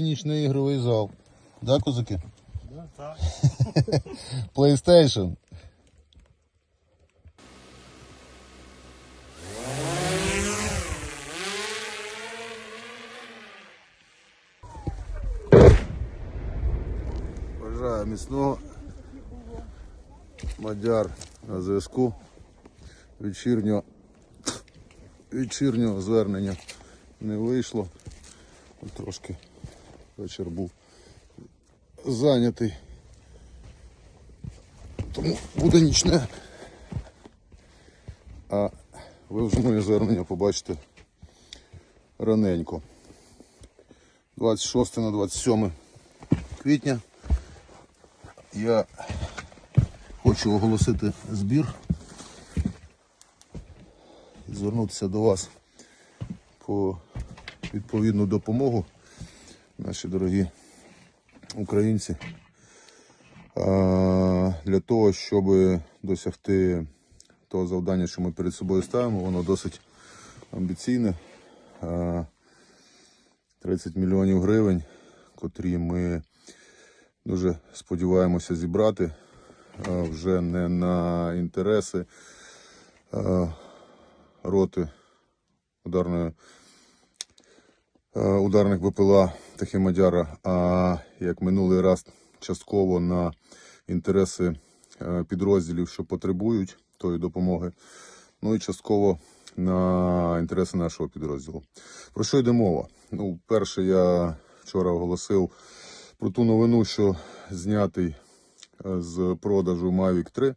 Нічний ігровий зал. Да, козаки? Да, так. PlayStation. Бажаю міцного. Мадяр на зв'язку. Вечірнього, вечірнього звернення не вийшло. Трошки вечір був зайнятий. Тому буде нічне. А ви вже моє звернення побачите раненько. 26 на 27 квітня я хочу оголосити збір і звернутися до вас по відповідну допомогу, наші дорогі українці. Для того, щоб досягти того завдання, що ми перед собою ставимо, воно досить амбіційне. 30 мільйонів гривень, котрі ми дуже сподіваємося зібрати вже не на інтереси роти ударної е, ударних БПЛА Тахімадяра, а як минулий раз частково на інтереси е, підрозділів, що потребують тої допомоги, ну і частково на інтереси нашого підрозділу. Про що йде мова? Ну, перше, я вчора оголосив про ту новину, що знятий е, з продажу Mavic 3,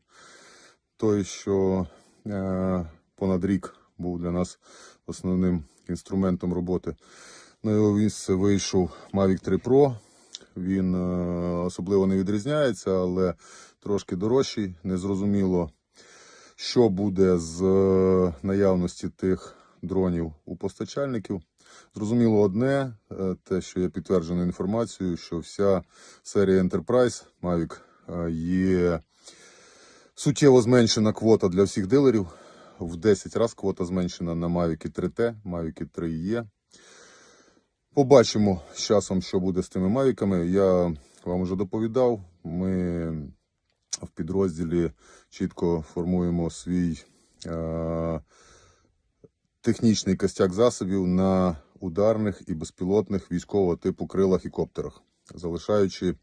той, що понад рік був для нас основним інструментом роботи. На його місце вийшов Mavic 3 Pro. Він е, особливо не відрізняється, але трошки дорожчий. Незрозуміло, що буде з е, наявності тих дронів у постачальників. Зрозуміло одне, е, те, що є підтвердженою інформацією, що вся серія Enterprise Mavic є суттєво зменшена квота для всіх дилерів. В 10 разів квота зменшена на Mavic 3T, Mavic 3 є. Побачимо з часом, що буде з тими мавіками. Я вам вже доповідав. Ми в підрозділі чітко формуємо свій е- технічний костяк засобів на ударних і безпілотних військового типу крилах і коптерах, залишаючи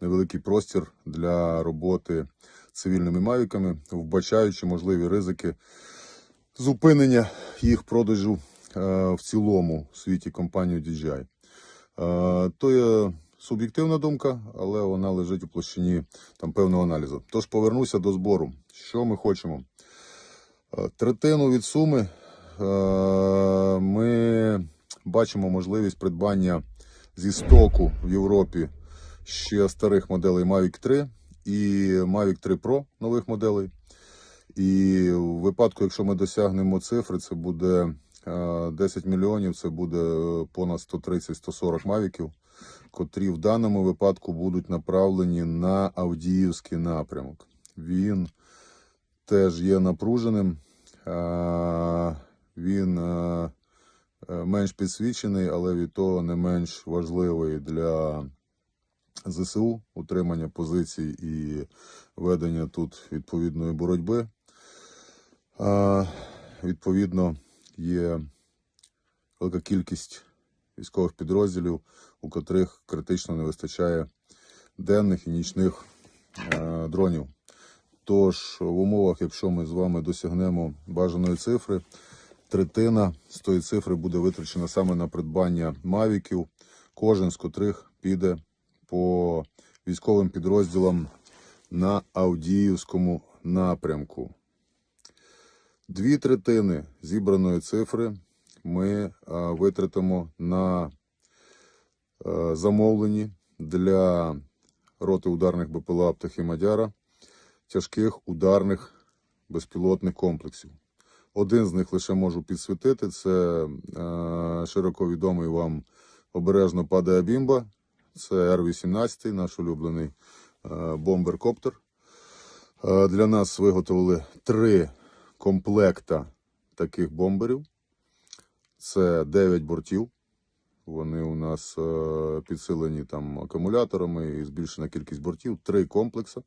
невеликий простір для роботи цивільними мавіками, вбачаючи можливі ризики зупинення їх продажу в цілому в світі компанію DJI. Е, То є суб'єктивна думка, але вона лежить у площині там певного аналізу. Тож повернуся до збору. Що ми хочемо? Е, Третину від суми е, ми бачимо можливість придбання зі стоку в Європі ще старих моделей Mavic 3 і Mavic 3 Pro нових моделей. І в випадку, якщо ми досягнемо цифри, це буде е, 10 мільйонів, це буде е, понад 130-140 мавіків, котрі в даному випадку будуть направлені на Авдіївський напрямок. Він теж є напруженим, він е, е, менш підсвічений, але від того не менш важливий для ЗСУ, утримання позицій і ведення тут відповідної боротьби. Відповідно, є велика кількість військових підрозділів, у котрих критично не вистачає денних і нічних е, дронів. Тож, в умовах, якщо ми з вами досягнемо бажаної цифри, третина з тої цифри буде витрачена саме на придбання мавіків, кожен з котрих піде по військовим підрозділам на Авдіївському напрямку. Дві третини зібраної цифри ми е, витратимо на е, замовлені для роти ударних БПЛА «Птахи Мадяра» тяжких ударних безпілотних комплексів. Один з них лише можу підсвітити. Це е, широко відомий вам обережно падає бімба. Це Р-18, наш улюблений бомбер-коптер. Для нас виготовили три комплекта таких бомберів. Це 9 бортів. Вони у нас е, підсилені там акумуляторами і збільшена кількість бортів. Три комплекси.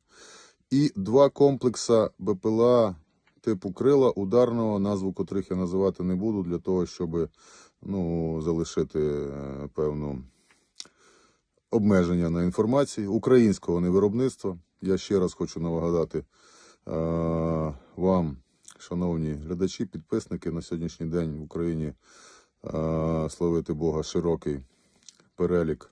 І два комплекса БПЛА типу крила ударного, назву котрих я називати не буду, для того, щоб ну, залишити е, певну обмеження на інформації українського не виробництва. Я ще раз хочу нагадати е, вам, шановні глядачі, підписники, на сьогоднішній день в Україні славити Бога широкий перелік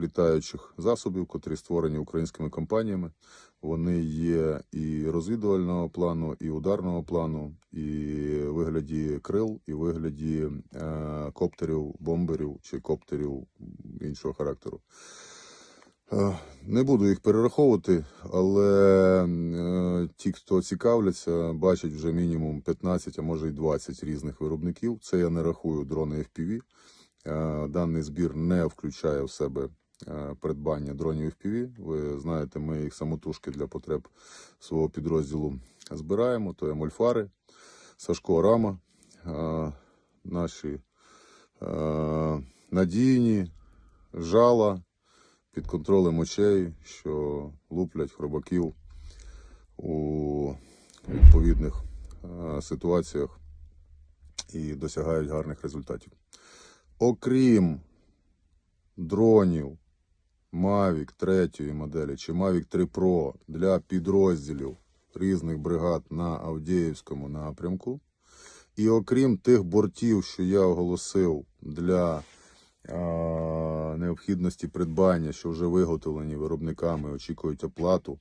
літаючих засобів, котрі створені українськими компаніями. Вони є і розвідувального плану, і ударного плану, і вигляді крил, і вигляді е, коптерів, бомберів чи коптерів іншого характеру. Е, Не буду їх перераховувати, але е, ті, хто цікавляться, бачать вже мінімум 15, а може й 20 різних виробників. Це я не рахую дрони FPV. Е, Даний збір не включає в себе придбання дронів FPV. Ви знаєте, ми їх самотужки для потреб свого підрозділу збираємо. То є мольфари, Сашко Рама, наші надійні, жала під контролем очей, що луплять хробаків у відповідних е, ситуаціях і досягають гарних результатів. Окрім дронів Mavic 3 моделі чи Mavic 3 Pro для підрозділів різних бригад на Авдіївському напрямку, і окрім тих бортів, що я оголосив для необхідності придбання, що вже виготовлені виробниками, очікують оплату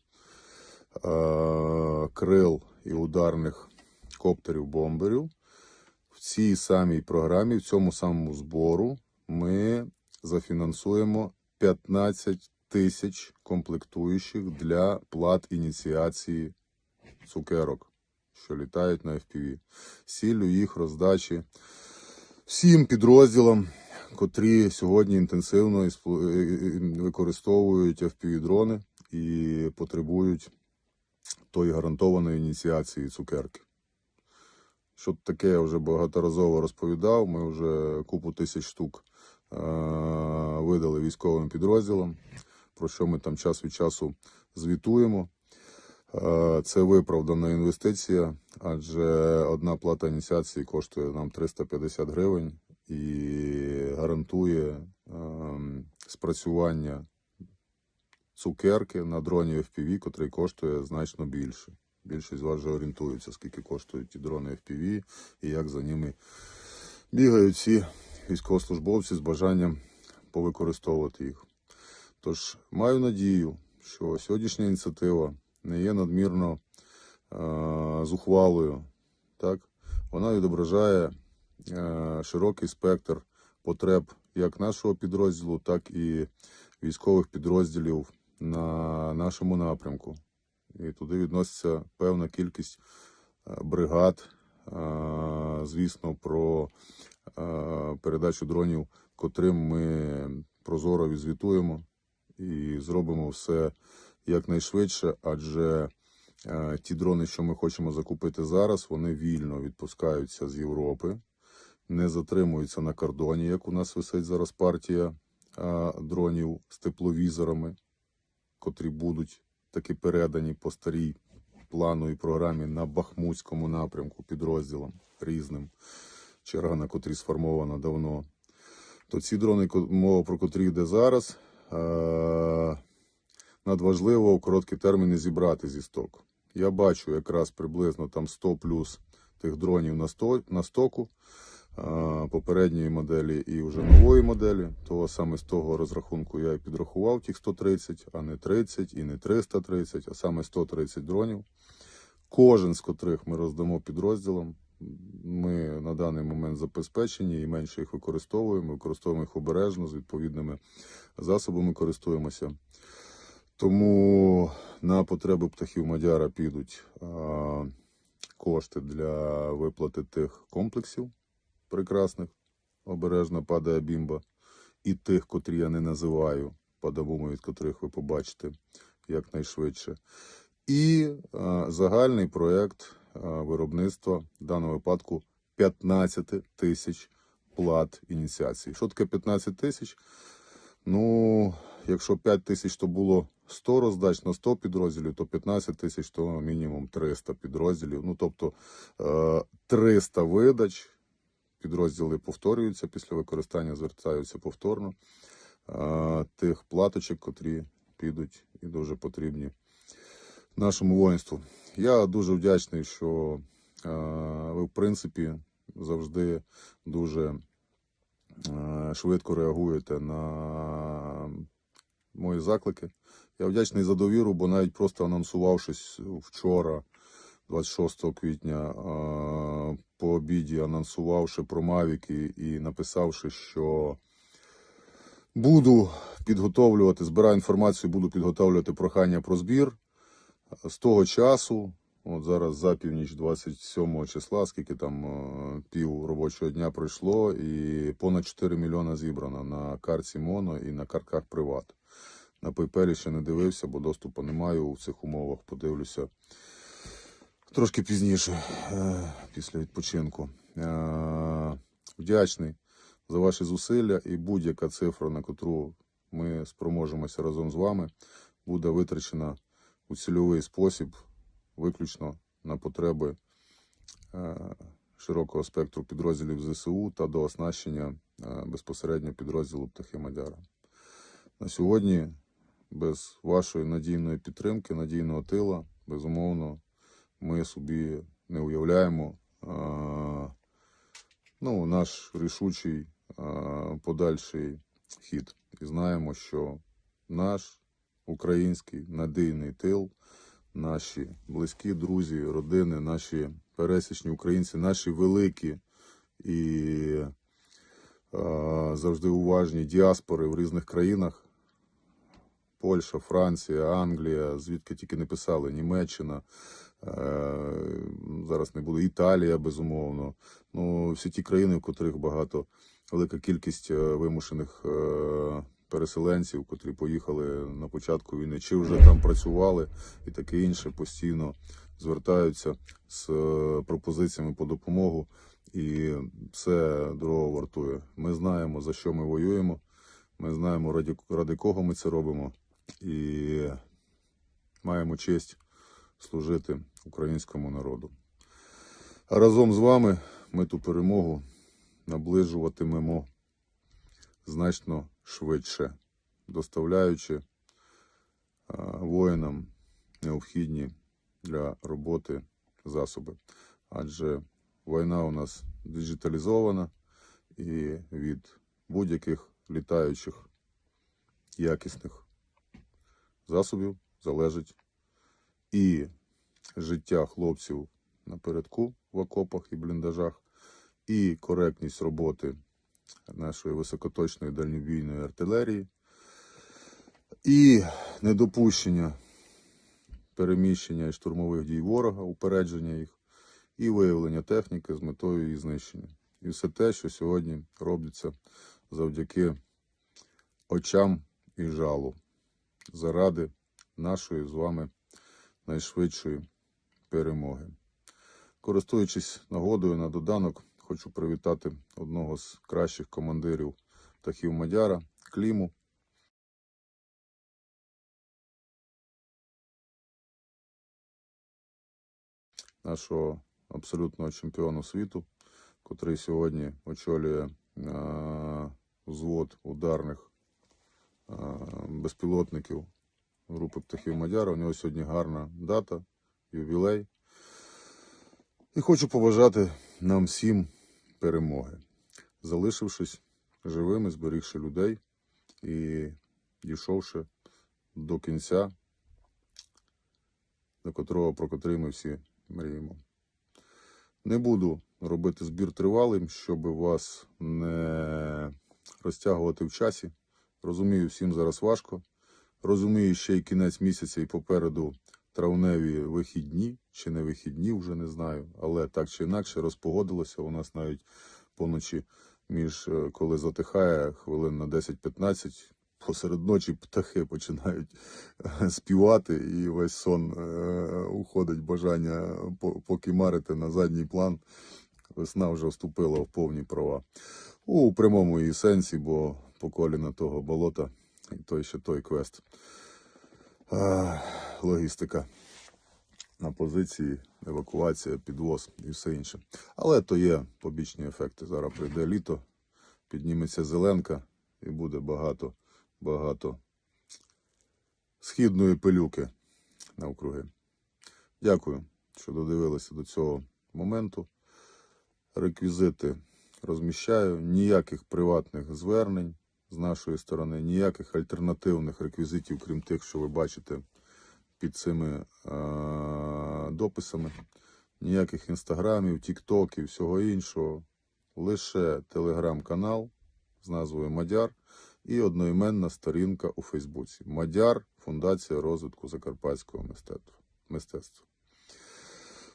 крил і ударних коптерів бомберів. В цій самій програмі, в цьому самому збору, ми зафінансуємо 15 тисяч комплектуючих для плат ініціації цукерок, що літають на FPV. з Ціллю їх роздачі всім підрозділам, котрі сьогодні інтенсивно іспло- е, е, використовують FPV-дрони і потребують тої гарантованої ініціації цукерки. Що таке я вже багаторазово розповідав. Ми вже купу тисяч штук е- видали військовим підрозділам, про що ми там час від часу звітуємо. Е, Це виправдана інвестиція, адже одна плата ініціації коштує нам 350 гривень і гарантує ем, спрацювання цукерки на дроні FPV, котрий коштує значно більше. Більшість з вас вже орієнтується, скільки коштують ті дрони FPV і як за ними бігають всі військовослужбовці з бажанням повикористовувати їх. Тож маю надію, що сьогоднішня ініціатива не є надмірно е, зухвалою. Так? Вона відображає е, широкий спектр потреб як нашого підрозділу, так і військових підрозділів на нашому напрямку. І туди відноситься певна кількість е, бригад. Е, Звісно, про е, передачу дронів, котрим ми прозоро відзвітуємо і зробимо все якнайшвидше, адже е, ті дрони, що ми хочемо закупити зараз, вони вільно відпускаються з Європи, не затримуються на кордоні, як у нас висить зараз партія дронів з тепловізорами, котрі будуть таки передані по старій плановій програмі на Бахмутському напрямку підрозділам різним, черга на котрій сформована давно. То ці дрони, мова про котрі йде зараз, надважливо в короткі терміни зібрати зі стоку. Я бачу якраз приблизно там 100 плюс тих дронів на, сто, на стоку попередньої моделі і вже нової моделі. То саме з того розрахунку я і підрахував тих 130, а не 30 і не 330, а саме 130 дронів. Кожен з котрих ми роздамо підрозділам. Ми на даний момент забезпечені і менше їх використовуємо. Використовуємо їх обережно з відповідними засобами користуємося. Тому на потреби птахів Мадяра підуть а, кошти для виплати тих комплексів прекрасних. Обережно падає бімба. І тих, котрі я не називаю, по-добому від котрих ви побачите якнайшвидше. І а, загальний проєкт виробництва в даному випадку 15 тисяч плат ініціації. Що таке 15 тисяч? Ну, якщо 5 тисяч то було 100 роздач на 100 підрозділів, то 15 тисяч то мінімум 300 підрозділів. Ну, тобто е, 300 видач, підрозділи повторюються після використання, звертаються повторно. Тих платочок, котрі підуть і дуже потрібні нашому воїнству. Я дуже вдячний, що ви, в принципі, завжди дуже швидко реагуєте на мої заклики. Я вдячний за довіру, бо навіть просто анонсувавшись вчора, 26 квітня, е, по обіді, анонсувавши про Мавіки і написавши, що буду підготовлювати, збираю інформацію, буду підготовлювати прохання про збір. З того часу, от зараз за північ 27 числа, скільки там е, пів робочого дня пройшло, і понад 4 мільйона зібрано на карті Моно і на картках Приват. На PayPal ще не дивився, бо доступу не маю в цих умовах. Подивлюся трошки пізніше, е, після відпочинку. Е, Вдячний за ваші зусилля і будь-яка цифра, на котру ми спроможемося разом з вами, буде витрачена у цільовий спосіб, виключно на потреби е, широкого спектру підрозділів ЗСУ та до оснащення безпосередньо підрозділу Птахи Мадяра. На сьогодні без вашої надійної підтримки, надійного тила, безумовно, ми собі не уявляємо ну, наш рішучий подальший хід. І знаємо, що наш український надійний тил, наші близькі друзі, родини, наші пересічні українці, наші великі і завжди уважні діаспори в різних країнах. Польща, Франція, Англія, звідки тільки не писали, Німеччина, зараз не буде Італія, безумовно. Ну, всі ті країни, в котрих багато, велика кількість е, вимушених е, переселенців, котрі поїхали на початку війни, чи вже там працювали і таке інше, постійно звертаються з е, пропозиціями по допомогу. І це дорого вартує. Ми знаємо, за що ми воюємо. Ми знаємо, ради, ради кого ми це робимо, і маємо честь служити українському народу. А разом з вами ми ту перемогу наближуватимемо значно швидше, доставляючи воїнам необхідні для роботи засоби. Адже війна у нас диджиталізована і від будь-яких літаючих якісних засобів залежить і життя хлопців напередку в окопах і бліндажах, і коректність роботи нашої високоточної дальнобійної артилерії, і недопущення переміщення і штурмових дій ворога, упередження їх, і виявлення техніки з метою її знищення. І все те, що сьогодні робиться завдяки очам і жалу заради нашої з вами найшвидшої перемоги. Користуючись нагодою на доданок, хочу привітати одного з кращих командирів птахів Мадяра Кліму. Нашого абсолютного чемпіону світу, котрий сьогодні очолює е, взвод ударних е, безпілотників групи птахів Мадяра. У нього сьогодні гарна дата, ювілей. І хочу побажати нам всім перемоги, залишившись живими, зберігши людей і дійшовши до кінця, до котрого, про котрий ми всі мріємо. Не буду робити збір тривалим, щоб вас не розтягувати в часі. Розумію, всім зараз важко. Розумію, ще й кінець місяця і попереду травневі вихідні, чи не вихідні, вже не знаю. Але так чи інакше розпогодилося. У нас навіть поночі, між е, коли затихає хвилин на 10-15, посеред ночі птахи починають е, співати, і весь сон е, уходить бажання по- покимарити на задній план. Весна вже вступила в повні права. У прямому її сенсі, бо по коліна того болота, і той ще той квест. Логістика на позиції, евакуація, підвоз і все інше. Але то є побічні ефекти. Зараз прийде літо, підніметься зеленка і буде багато, багато східної пилюки навкруги. Дякую, що додивилися до цього моменту. Реквізити розміщаю. Ніяких приватних звернень з нашої сторони, ніяких альтернативних реквізитів, крім тих, що ви бачите під цими е- дописами. Ніяких інстаграмів, тіктоків, всього іншого. Лише телеграм-канал з назвою Мадяр і одноіменна сторінка у Фейсбуці. Мадяр Фундація розвитку закарпатського мистецтва.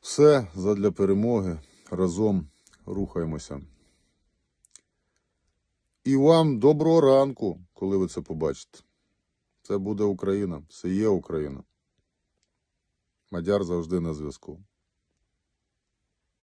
Все задля перемоги. Разом рухаємося. І вам доброго ранку, коли ви це побачите. Це буде Україна, це є Україна. Мадяр завжди на зв'язку.